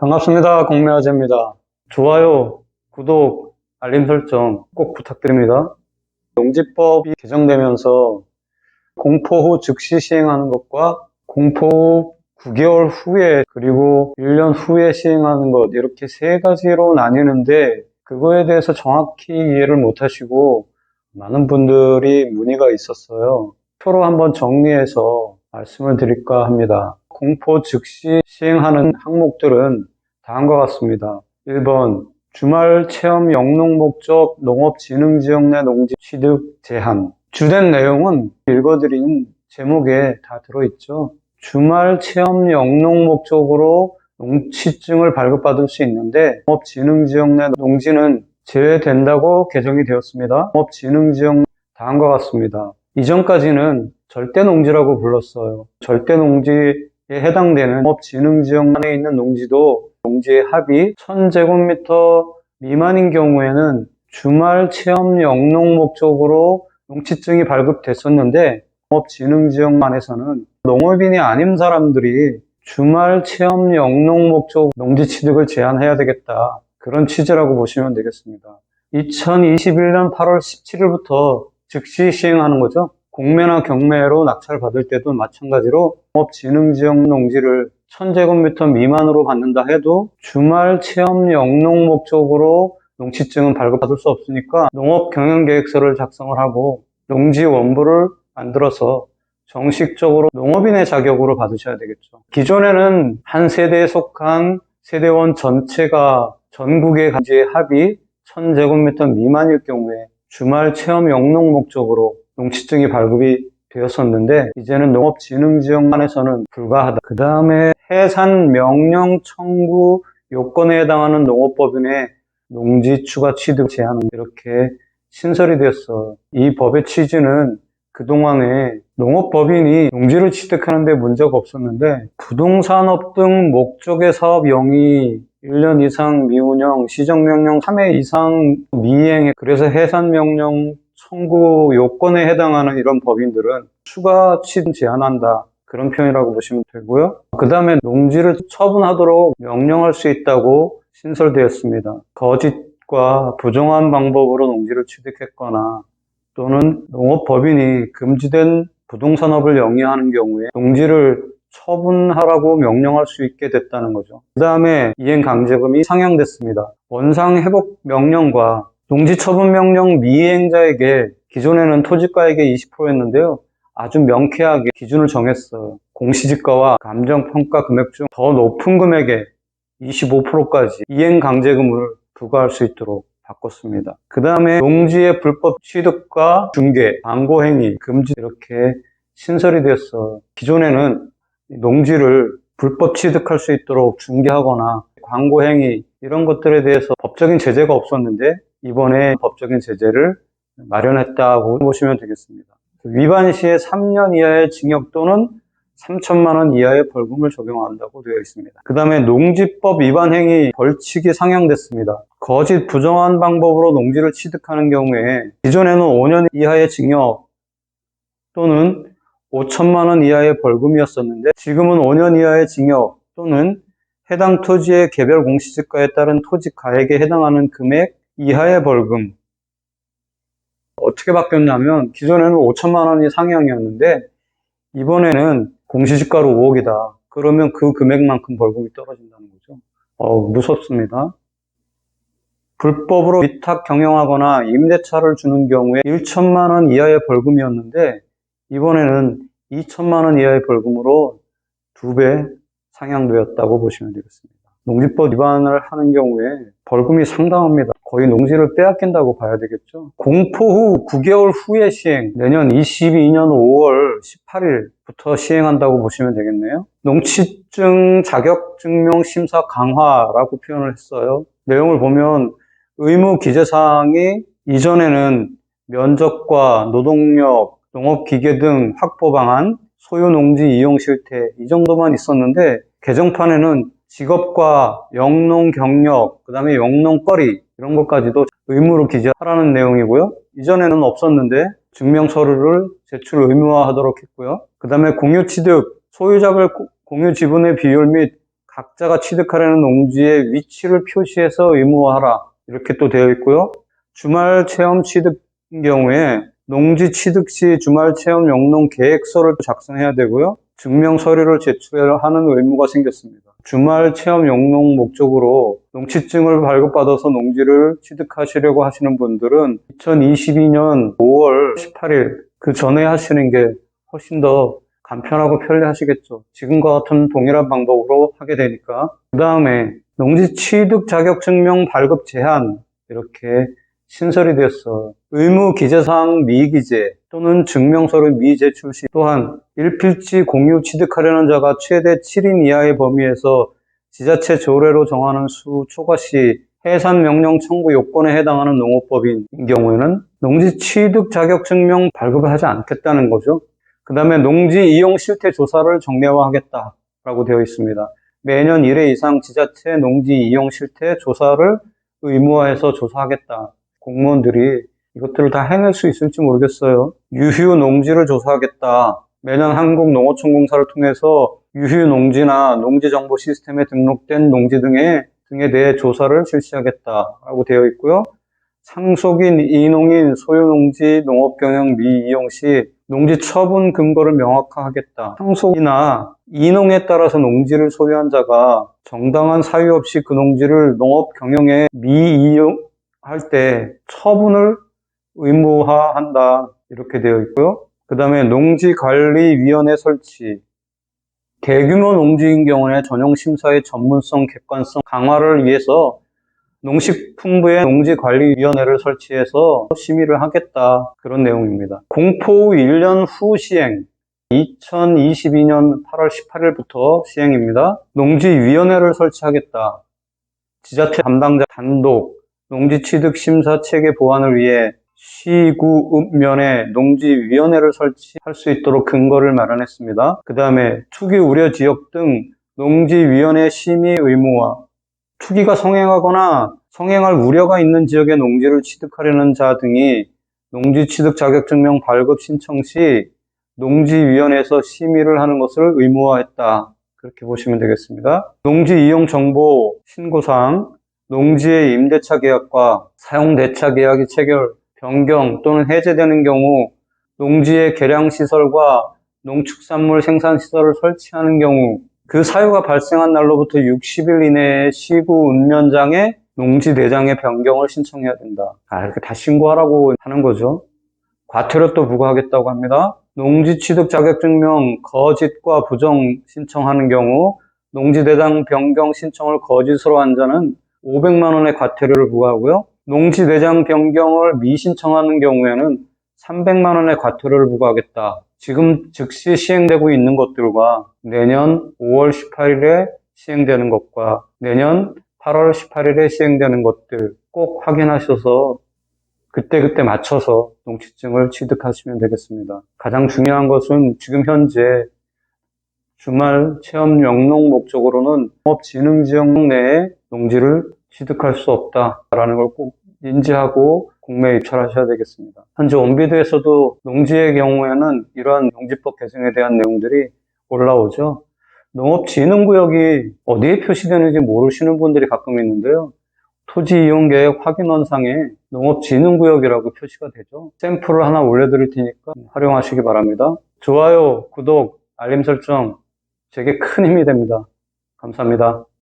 반갑습니다. 공매화제입니다. 좋아요, 구독, 알림 설정 꼭 부탁드립니다. 농지법이 개정되면서 공포 후 즉시 시행하는 것과 공포 후 9개월 후에 그리고 1년 후에 시행하는 것 이렇게 세 가지로 나뉘는데 그거에 대해서 정확히 이해를 못 하시고 많은 분들이 문의가 있었어요. 표로 한번 정리해서 말씀을 드릴까 합니다. 공포 즉시 시행하는 항목들은 다음과 같습니다. 1번 주말 체험 영농 목적 농업진흥지역 내 농지 취득 제한 주된 내용은 읽어드린 제목에 다 들어있죠. 주말 체험 영농 목적으로 농취증을 발급받을 수 있는데 농업진흥지역 내 농지는 제외된다고 개정이 되었습니다. 농업진흥지역 다음과 같습니다. 이전까지는 절대 농지라고 불렀어요. 절대 농지에 해당되는 농업진흥지역 안에 있는 농지도 농지의 합이 1000제곱미터 미만인 경우에는 주말 체험 영농 목적으로 농취증이 발급됐었는데 농업진흥지역 안에서는 농업인이 아닌 사람들이 주말 체험 영농 목적 농지 취득을 제한해야 되겠다. 그런 취지라고 보시면 되겠습니다. 2021년 8월 17일부터 즉시 시행하는 거죠. 공매나 경매로 낙찰 받을 때도 마찬가지로 농업진흥지역 농지를 1000제곱미터 미만으로 받는다 해도 주말 체험 영농 목적으로 농취증은 발급받을 수 없으니까 농업 경영계획서를 작성을 하고 농지 원부를 만들어서 정식적으로 농업인의 자격으로 받으셔야 되겠죠. 기존에는 한 세대에 속한 세대원 전체가 전국의 간지의 합이 1000제곱미터 미만일 경우에 주말 체험 영농 목적으로 농취증이 발급이 되었었는데 이제는 농업진흥지역만에서는 불가하다. 그 다음에 해산 명령 청구 요건에 해당하는 농업법인의 농지 추가 취득 제한은 이렇게 신설이 되었어. 이 법의 취지는 그동안에 농업법인이 농지를 취득하는데 문제가 없었는데 부동산업 등 목적의 사업 영위 1년 이상 미운영, 시정명령 3회 이상 미행에 그래서 해산명령 청구 요건에 해당하는 이런 법인들은 추가 취득 제한한다. 그런 표현이라고 보시면 되고요. 그 다음에 농지를 처분하도록 명령할 수 있다고 신설되었습니다. 거짓과 부정한 방법으로 농지를 취득했거나 또는 농업법인이 금지된 부동산업을 영위하는 경우에 농지를 처분하라고 명령할 수 있게 됐다는 거죠. 그 다음에 이행 강제금이 상향됐습니다. 원상 회복 명령과 농지 처분 명령 미행자에게 기존에는 토지가액의 20%였는데요. 아주 명쾌하게 기준을 정했어요. 공시지가와 감정평가 금액 중 더 높은 금액에 25%까지 이행 강제금을 부과할 수 있도록 바꿨습니다. 그 다음에 농지의 불법 취득과 중개, 광고 행위, 금지 이렇게 신설이 되었어. 기존에는 농지를 불법 취득할 수 있도록 중개하거나 광고 행위 이런 것들에 대해서 법적인 제재가 없었는데 이번에 법적인 제재를 마련했다고 보시면 되겠습니다. 위반 시에 3년 이하의 징역 또는 3천만 원 이하의 벌금을 적용한다고 되어 있습니다. 그 다음에 농지법 위반 행위 벌칙이 상향됐습니다. 거짓 부정한 방법으로 농지를 취득하는 경우에 기존에는 5년 이하의 징역 또는 5천만 원 이하의 벌금이었었는데 지금은 5년 이하의 징역 또는 해당 토지의 개별 공시지가에 따른 토지 가액에 해당하는 금액 이하의 벌금 어떻게 바뀌었냐면 기존에는 5천만 원이 상향이었는데 이번에는 공시지가로 5억이다. 그러면 그 금액만큼 벌금이 떨어진다는 거죠. 어, 무섭습니다. 불법으로 위탁 경영하거나 임대차를 주는 경우에 1천만 원 이하의 벌금이었는데 이번에는 2천만 원 이하의 벌금으로 두 배 상향되었다고 보시면 되겠습니다. 농지법 위반을 하는 경우에 벌금이 상당합니다. 거의 농지를 빼앗긴다고 봐야 되겠죠. 공포 후 9개월 후에 시행, 내년 22년 5월 18일부터 시행한다고 보시면 되겠네요. 농취증 자격증명 심사 강화라고 표현을 했어요. 내용을 보면 의무 기재사항이 이전에는 면적과 노동력, 농업기계 등 확보 방안, 소유 농지 이용 실태 이 정도만 있었는데 개정판에는 직업과 영농 경력, 그 다음에 영농거리 이런 것까지도 의무로 기재하라는 내용이고요. 이전에는 없었는데 증명 서류를 제출 의무화하도록 했고요. 그 다음에 공유 취득, 소유자별 공유 지분의 비율 및 각자가 취득하려는 농지의 위치를 표시해서 의무화하라. 이렇게 또 되어 있고요. 주말 체험 취득 경우에 농지 취득 시 주말 체험 영농 계획서를 작성해야 되고요. 증명 서류를 제출하는 의무가 생겼습니다. 주말 체험 영농 목적으로 농취증을 발급받아서 농지를 취득하시려고 하시는 분들은 2022년 5월 18일 그 전에 하시는 게 훨씬 더 간편하고 편리하시겠죠. 지금과 같은 동일한 방법으로 하게 되니까. 그 다음에 농지 취득 자격 증명 발급 제한 이렇게 신설이 되었어. 의무 기재사항 미기재 또는 증명서류 미제출 시 또한 일필지 공유 취득하려는 자가 최대 7인 이하의 범위에서 지자체 조례로 정하는 수 초과 시 해산 명령 청구 요건에 해당하는 농업법인인 경우에는 농지 취득 자격 증명 발급을 하지 않겠다는 거죠. 그 다음에 농지 이용 실태 조사를 정례화하겠다라고 되어 있습니다. 매년 1회 이상 지자체 농지 이용 실태 조사를 의무화해서 조사하겠다. 공무원들이 이것들을 다 해낼 수 있을지 모르겠어요. 유휴 농지를 조사하겠다. 매년 한국농어촌공사를 통해서 유휴 농지나 농지 정보 시스템에 등록된 농지 등에 등에 대해 조사를 실시하겠다라고 되어 있고요. 상속인, 이농인, 소유농지, 농업경영 미이용 시 농지 처분 근거를 명확화하겠다. 상속이나 이농에 따라서 농지를 소유한 자가 정당한 사유 없이 그 농지를 농업 경영에 미이용할 때 처분을 의무화한다. 이렇게 되어 있고요. 그 다음에 농지관리위원회 설치. 대규모 농지인 경우에 전용 심사의 전문성, 객관성 강화를 위해서 농식품부의 농지관리위원회를 설치해서 심의를 하겠다. 그런 내용입니다. 공포 후 1년 후 시행. 2022년 8월 18일부터 시행입니다. 농지위원회를 설치하겠다. 지자체 담당자 단독 농지 취득 심사 체계 보완을 위해 시구읍면에 농지위원회를 설치할 수 있도록 근거를 마련했습니다. 그 다음에 투기 우려 지역 등 농지위원회 심의 의무화 투기가 성행하거나 성행할 우려가 있는 지역의 농지를 취득하려는 자 등이 농지 취득 자격증명 발급 신청 시 농지위원회에서 심의를 하는 것을 의무화했다. 그렇게 보시면 되겠습니다. 농지 이용 정보 신고사항, 농지의 임대차 계약과 사용 대차 계약이 체결, 변경 또는 해제되는 경우 농지의 개량시설과 농축산물 생산시설을 설치하는 경우 그 사유가 발생한 날로부터 60일 이내에 시구 운면장에 농지 대장의 변경을 신청해야 된다. 아, 이렇게 다 신고하라고 하는 거죠. 과태료 또 부과하겠다고 합니다. 농지 취득 자격증명 거짓과 부정 신청하는 경우 농지 대장 변경 신청을 거짓으로 한 자는 500만 원의 과태료를 부과하고요. 농지 대장 변경을 미신청하는 경우에는 300만 원의 과태료를 부과하겠다. 지금 즉시 시행되고 있는 것들과 내년 5월 18일에 시행되는 것과 내년 8월 18일에 시행되는 것들 꼭 확인하셔서 그때그때 맞춰서 농지증을 취득하시면 되겠습니다. 가장 중요한 것은 지금 현재 주말 체험 영농 목적으로는 농업진흥지역 내에 농지를 취득할 수 없다라는 걸 꼭 인지하고 공매에 입찰하셔야 되겠습니다. 현재 원비드에서도 농지의 경우에는 이러한 농지법 개정에 대한 내용들이 올라오죠. 농업진흥구역이 어디에 표시되는지 모르시는 분들이 가끔 있는데요. 토지 이용 계획 확인원상에 농업진흥구역이라고 표시가 되죠. 샘플을 하나 올려드릴 테니까 활용하시기 바랍니다. 좋아요, 구독, 알림 설정 제게 큰 힘이 됩니다. 감사합니다.